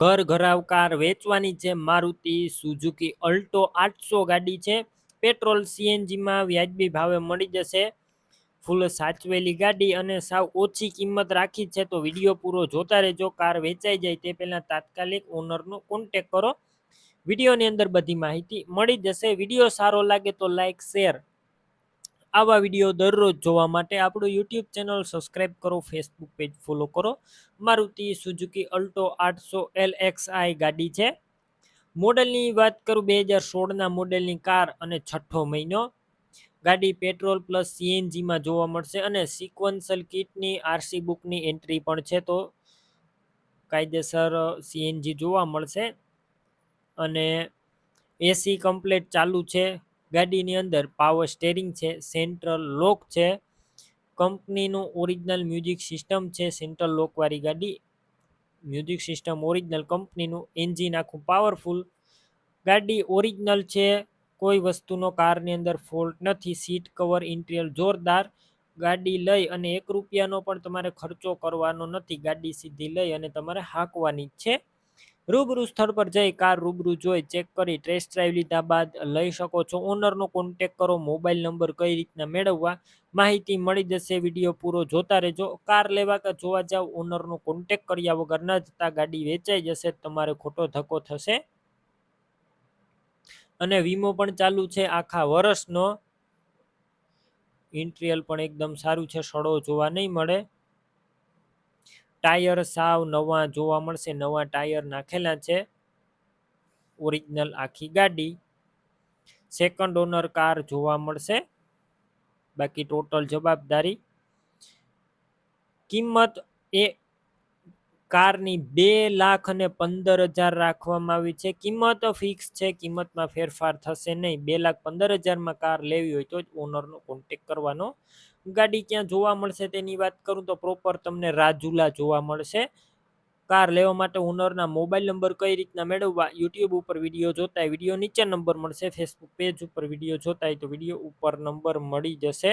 ઘર ઘરાવ કાર વેચવાની છે મારુતિ, સુઝુકી, અલ્ટો આઠસો ગાડી છે. પેટ્રોલ સીએનજીમાં વ્યાજબી ભાવે મળી જશે. ફૂલ સાચવેલી ગાડી અને સાવ ઓછી કિંમત રાખી છે તો વીડિયો પૂરો જોતા રહેજો. કાર વેચાઈ જાય તે પહેલાં તાત્કાલિક ઓનરનો કોન્ટેક કરો. વિડીયોની અંદર બધી માહિતી મળી જશે. વીડિયો સારો લાગે તો લાઈક, શેર આવા વીડિયો દરરોજ જોવા માટે આપણું યુટ્યુબ ચેનલ સબસ્ક્રાઈબ કરો, ફેસબુક પેજ ફોલો કરો. મારુતિ સુઝુકી અલ્ટો આઠસો એલ એક્સ આઈ ગાડી છે. મોડલની વાત કરું બે હજાર સોળના મોડેલની કાર અને છઠ્ઠો મહિનો. ગાડી પેટ્રોલ પ્લસ સીએનજીમાં જોવા મળશે અને સિક્વન્સલ કિટની, આરસી બુકની એન્ટ્રી પણ છે તો કાયદેસર સીએનજી જોવા મળશે. અને એસી કમ્પ્લેટ ચાલુ છે. ગાડીની અંદર પાવર સ્ટેરિંગ છે સેન્ટ્રલ લોક છે, કંપનીનું ઓરિજિનલ મ્યુઝિક સિસ્ટમ છે સેન્ટ્રલ લોકવાળી ગાડી. મ્યુઝિક સિસ્ટમ ઓરિજિનલ કંપનીનું એન્જિન આખું પાવરફુલ ગાડી ઓરિજિનલ છે, કોઈ વસ્તુનો કારની અંદર ફોલ્ટ નથી સીટ કવર ઇન્ટિરિયર જોરદાર. ગાડી લઈ અને એક રૂપિયાનો પણ તમારે ખર્ચો કરવાનો નથી, ગાડી સીધી લઈ અને તમારે હાંકવાની છે. રૂબરૂ સ્થળ પર જઈ કાર રૂબરૂ જોઈ ચેક કરી ટેસ્ટ ડ્રાઈવ લીધા બાદ લઈ શકો છો. ઓનરનો કોન્ટેક કરો મોબાઈલ નંબર કઈ રીતના મેળવવા, માહિતી મળી જશે વીડિયો પૂરો જોતા રહેજો. કાર લેવા કે જોવા જાવ ઓનરનો કોન્ટેક કર્યા વગર ન જતા ગાડી વેચાઈ જશે, તમારે ખોટો ધક્કો થશે. અને વીમો પણ ચાલુ છે. આખા વર્ષનો. ઇન્ટ્રિયલ પણ એકદમ સારું છે. સડો જોવા નહીં મળે. ટાયર સાવ નવા જોવા મળશે, નવા ટાયર નાખેલા છે. ઓરિજિનલ આખી ગાડી. સેકન્ડ ઓનર કાર જોવા મળશે. બાકી ટોટલ જવાબદારી. કિંમત એ કારની બે લાખ અને પંદર હજાર રાખવામાં આવી છે. કિંમત ફિક્સ છે. કિંમતમાં ફેરફાર થશે નહીં. બે લાખ પંદર હજારમાં કાર લેવી હોય તો જ ઓનરનો કોન્ટેક કરવાનો. ગાડી ક્યાં જોવા મળશે તેની વાત કરું તો પ્રોપર તમને રાજુલા જોવા મળશે. કાર લેવા માટે ઓનરના મોબાઈલ નંબર કઈ રીતના મેળવવા યુટ્યુબ ઉપર વીડિયો જોતા વીડિયો નીચે નંબર મળશે. ફેસબુક પેજ ઉપર વીડિયો જોતા તો વીડિયો ઉપર નંબર મળી જશે.